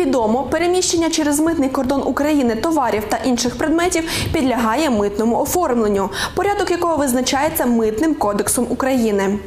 відомо, переміщення через митний кордон України товарів та інших предметів підлягає митному оформленню, порядок якого визначається митним кодексом України.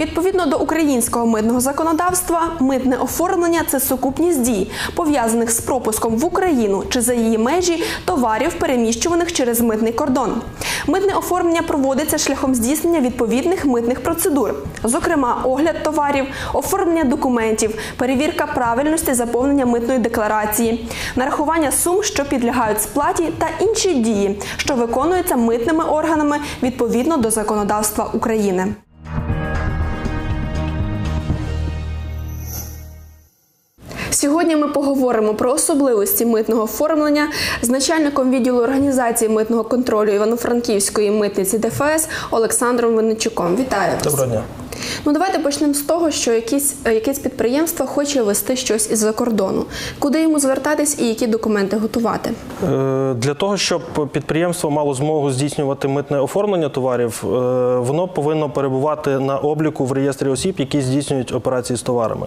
Відповідно до українського митного законодавства, митне оформлення це сукупність дій, пов'язаних з пропуском в Україну чи за її межі товарів, переміщуваних через митний кордон. Митне оформлення проводиться шляхом здійснення відповідних митних процедур, зокрема огляд товарів, оформлення документів, перевірка правильності заповнення митної декларації, нарахування сум, що підлягають сплаті, та інші дії, що виконуються митними органами відповідно до законодавства України. Сьогодні ми поговоримо про особливості митного оформлення з начальником відділу організації митного контролю Івано-Франківської митниці ДФС Олександром Винничуком. Вітаю вас. Доброго дня. Ну давайте почнемо з того, що якісь, е, якесь підприємство хоче вести щось із-за кордону. Куди йому звертатись і які документи готувати? Е, Для того, щоб підприємство мало змогу здійснювати митне оформлення товарів, е, воно повинно перебувати на обліку в реєстрі осіб, які здійснюють операції з товарами.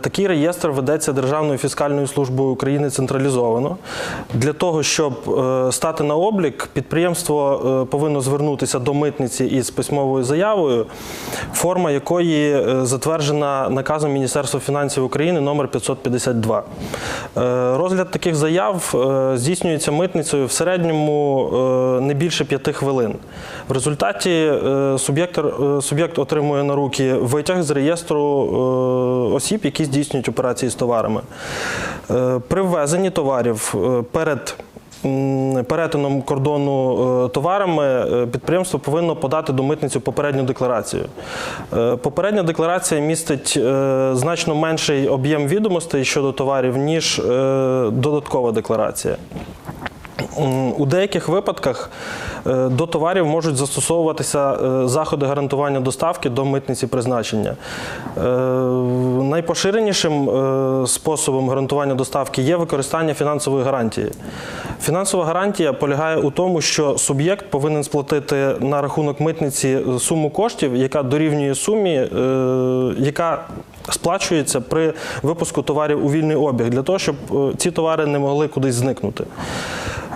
Такий реєстр ведеться Державною фіскальною службою України централізовано. Для того, щоб стати на облік, підприємство повинно звернутися до митниці із письмовою заявою, форма якої е, затверджена наказом Міністерства фінансів України номер 552. Е, Розгляд таких заяв е, здійснюється митницею в середньому не більше п'яти хвилин. В результаті суб'єкт отримує на руки витяг з реєстру осіб, які здійснюють операції з товарами. При ввезенні товарів перед перетином кордону е, товарами е, підприємство повинно подати до митницю попередню декларацію. Е, Попередня декларація містить значно менший об'єм відомостей щодо товарів, ніж додаткова декларація. У деяких випадках е, до товарів можуть застосовуватися е, заходи гарантування доставки до митниці призначення. Е, Найпоширенішим способом гарантування доставки є використання фінансової гарантії. Фінансова гарантія полягає у тому, що суб'єкт повинен сплатити на рахунок митниці суму коштів, яка дорівнює сумі, яка сплачується при випуску товарів у вільний обіг, для того, щоб ці товари не могли кудись зникнути.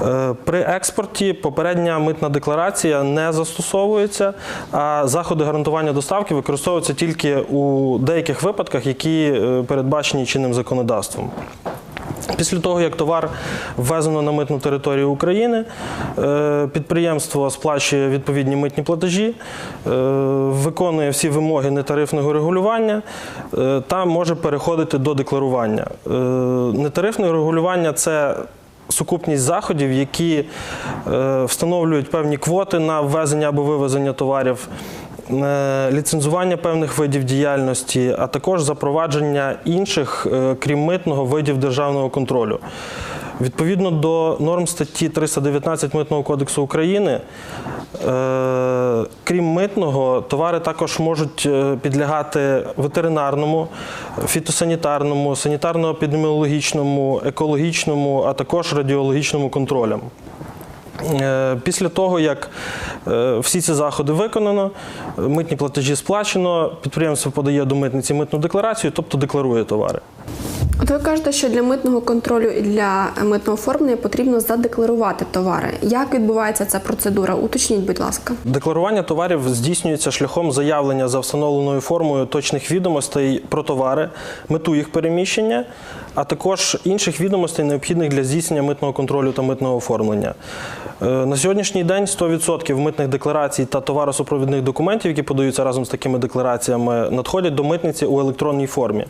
Е, При експорті попередня митна декларація не застосовується, а заходи гарантування доставки використовуються тільки у деяких випадках, які е, передбачені чинним законодавством. Після того, як товар ввезено на митну територію України, е, підприємство сплачує відповідні митні платежі, виконує всі вимоги нетарифного регулювання та може переходити до декларування. Нетарифне регулювання це сукупність заходів, які е, встановлюють певні квоти на ввезення або вивезення товарів. е, Ліцензування певних видів діяльності, а також запровадження інших, е, крім митного, видів державного контролю. Відповідно до норм статті 319 Митного кодексу України, митного, товари також можуть е, підлягати ветеринарному, фітосанітарному, санітарно-епідеміологічному, екологічному, а також радіологічному контролям. Е, Після того, як е, всі ці заходи виконано, митні платежі сплачено, підприємство подає до митниці митну декларацію, тобто декларує товари. От ви кажете, що для митного контролю і для митного оформлення потрібно задекларувати товари. Як відбувається ця процедура? Уточніть, будь ласка. Декларування товарів здійснюється шляхом заявлення за встановленою формою точних відомостей про товари, мету їх переміщення, а також інших відомостей, необхідних для здійснення митного контролю та митного оформлення. Е, На сьогоднішній день 100% митних декларацій та товаросупровідних документів, які подаються разом з такими деклараціями, надходять до митниці у електронній формі.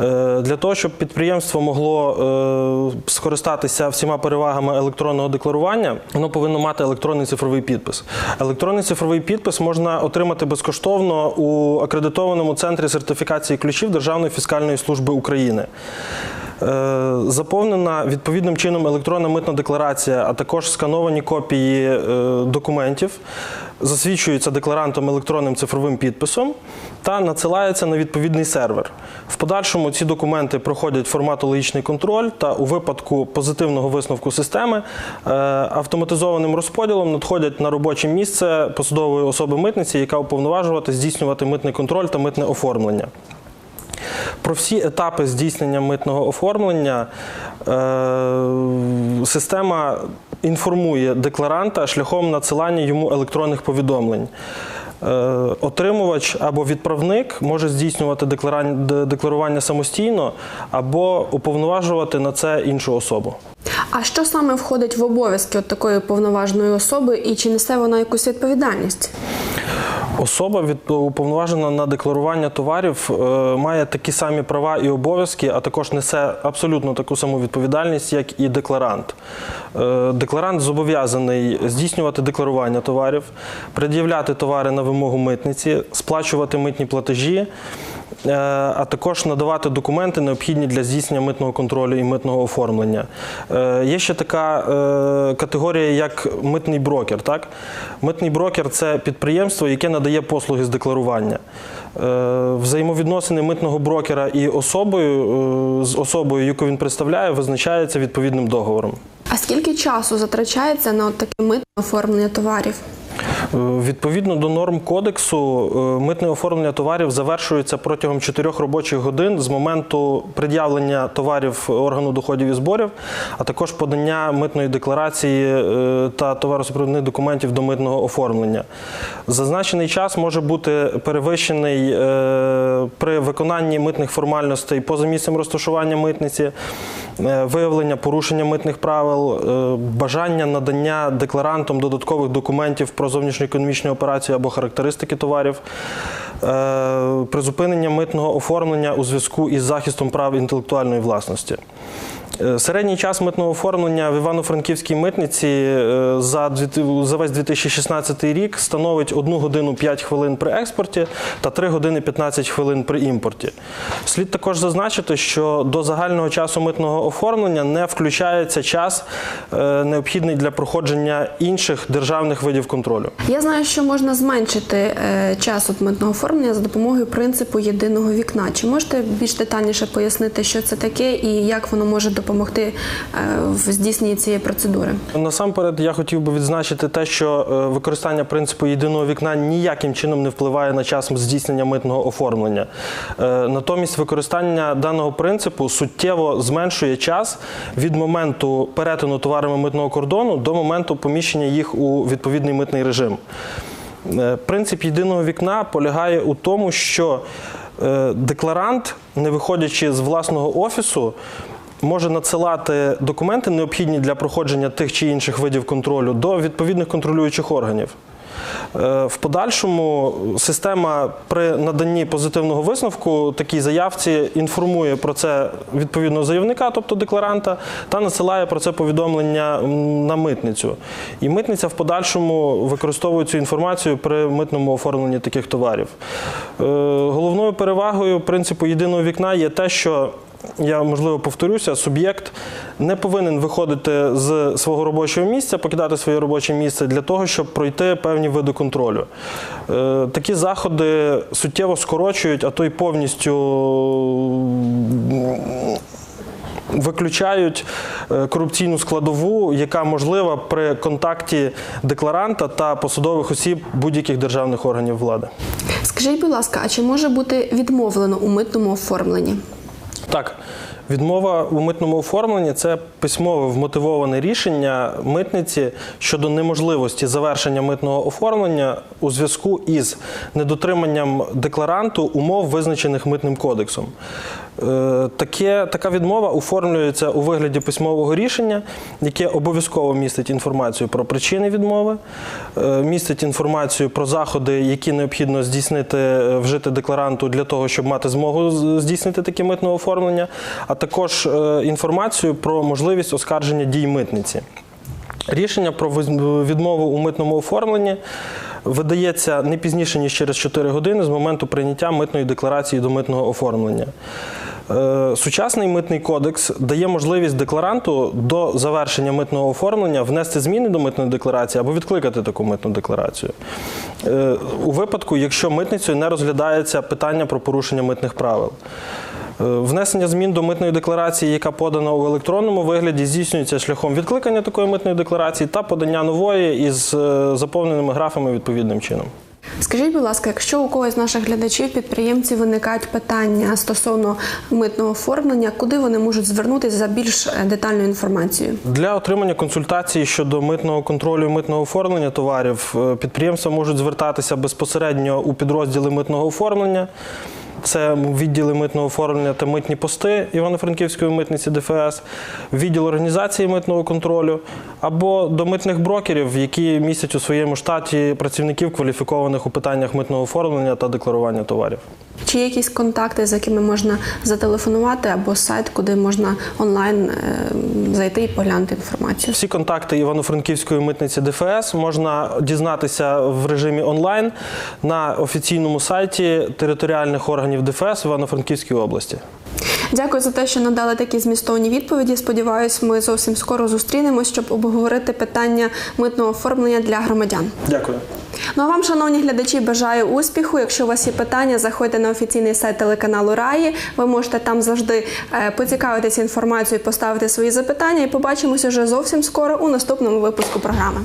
Е, Для того, щоб підприємство могло е, скористатися всіма перевагами електронного декларування, воно повинно мати електронний цифровий підпис. Електронний цифровий підпис можна отримати безкоштовно у акредитованому центрі сертифікації ключів Державної фіскальної служби України. Е, Заповнена відповідним чином електронна митна декларація, а також скановані копії е, документів, засвідчуються декларантом електронним цифровим підписом та надсилаються на відповідний сервер. В подальшому ці документи проходять форматологічний контроль та у випадку позитивного висновку системи е, автоматизованим розподілом надходять на робоче місце посадової особи митниці, яка уповноважувати здійснювати митний контроль та митне оформлення. Про всі етапи здійснення митного оформлення е, система інформує декларанта шляхом надсилання йому електронних повідомлень. Е, Отримувач або відправник може здійснювати декларування самостійно або уповноважувати на це іншу особу. А що саме входить в обов'язки от такої повноважної особи, і чи несе вона якусь відповідальність? Особа від уповноважена на декларування товарів е, має такі самі права і обов'язки, а також несе абсолютно таку саму відповідальність, як і декларант. Е, Декларант зобов'язаний здійснювати декларування товарів, пред'являти товари на вимогу митниці, сплачувати митні платежі. Е, А також надавати документи, необхідні для здійснення митного контролю і митного оформлення. Е, Є ще така е, категорія, як митний брокер. Так? Митний брокер це підприємство, яке надає послуги з декларування. Взаємовідносини митного брокера і особою, з особою, яку він представляє, визначається відповідним договором. А скільки часу затрачається на таке митне оформлення товарів? Е, Відповідно до норм кодексу, е, митне оформлення товарів завершується протягом 4 робочих годин з моменту пред'явлення товарів органу доходів і зборів, а також подання митної декларації е, та товаросупровідних документів до митного оформлення. Зазначений час може бути перевищений при виконанні митних формальностей поза місцем розташування митниці, виявлення порушення митних правил, бажання надання декларантам додаткових документів про зовнішньоекономічні операції або характеристики товарів, е, призупинення митного оформлення у зв'язку із захистом прав інтелектуальної власності. Е, Середній час митного оформлення в Івано-Франківській митниці е, за за весь 2016 рік становить 1 годину 5 хвилин при експорті та 3 години 15 хвилин при імпорті. Слід також зазначити, що до загального часу митного оформлення не включається час, е, необхідний для проходження інших державних видів контролю. Я знаю, що можна зменшити час митного оформлення за допомогою принципу єдиного вікна. Чи можете більш детальніше пояснити, що це таке і як воно може допомогти е, в здійсненні цієї процедури? Насамперед, я хотів би відзначити те, що е, використання принципу єдиного вікна ніяким чином не впливає на час здійснення митного оформлення. Е, Натомість використання даного принципу суттєво зменшує час від моменту перетину товарами митного кордону до моменту поміщення їх у відповідний митний режим. Принцип єдиного вікна полягає у тому, що декларант, не виходячи з власного офісу, може надсилати документи, необхідні для проходження тих чи інших видів контролю, до відповідних контролюючих органів. Е, В подальшому система при наданні позитивного висновку такій заявці інформує про це відповідного заявника, тобто декларанта, та надсилає про це повідомлення на митницю. І митниця в подальшому використовує цю інформацію при митному оформленні таких товарів. Е, Головною перевагою принципу єдиного вікна є те, що я можливо повторюся, суб'єкт не повинен виходити з свого робочого місця, покидати своє робоче місце для того, щоб пройти певні види контролю. Е, Такі заходи суттєво скорочують, а то й повністю виключають е, корупційну складову, яка можлива при контакті декларанта та посадових осіб будь-яких державних органів влади. Скажіть, будь ласка, а чи може бути відмовлено у митному оформленні? Так, відмова у митному оформленні це письмове вмотивоване рішення митниці щодо неможливості завершення митного оформлення у зв'язку із недотриманням декларанту умов, визначених митним кодексом. Е, Таке, така відмова оформлюється у вигляді письмового рішення, яке обов'язково містить інформацію про причини відмови, е, містить інформацію про заходи, які необхідно здійснити, е, вжити декларанту для того, щоб мати змогу здійснити таке митне оформлення, а також інформацію про можливість оскарження дій митниці. Рішення про відмову у митному оформленні видається не пізніше, ніж через 4 години з моменту прийняття митної декларації до митного оформлення. Е, Сучасний митний кодекс дає можливість декларанту до завершення митного оформлення внести зміни до митної декларації або відкликати таку митну декларацію. Е, У випадку, якщо митницею не розглядається питання про порушення митних правил. Е, Внесення змін до митної декларації, яка подана у електронному вигляді, здійснюється шляхом відкликання такої митної декларації та подання нової із заповненими графами відповідним чином. Скажіть, будь ласка, якщо у когось з наших глядачів, підприємців виникають питання стосовно митного оформлення, куди вони можуть звернутися за більш е, детальною інформацією? Для отримання консультації щодо митного контролю і митного оформлення товарів е, підприємства можуть звертатися безпосередньо у підрозділи митного оформлення. Це відділи митного оформлення та митні пости Івано-Франківської митниці ДФС, відділ організації митного контролю або до митних брокерів, які містять у своєму штаті працівників кваліфікованих у питаннях митного оформлення та декларування товарів. Чи є якісь контакти, з якими можна зателефонувати, або сайт, куди можна онлайн е, зайти і поглянути інформацію? Всі контакти Івано-Франківської митниці ДФС можна дізнатися в режимі онлайн на офіційному сайті територіальних органів ДФС в Івано-Франківській області. Дякую за те, що надали такі змістовні відповіді. Сподіваюсь, ми зовсім скоро зустрінемось, щоб обговорити питання митного оформлення для громадян. Дякую. Ну а вам, шановні глядачі, бажаю успіху. Якщо у вас є питання, заходьте на офіційний сайт телеканалу Раї. Ви можете там завжди е, поцікавитися інформацією, поставити свої запитання. І побачимося вже зовсім скоро у наступному випуску програми.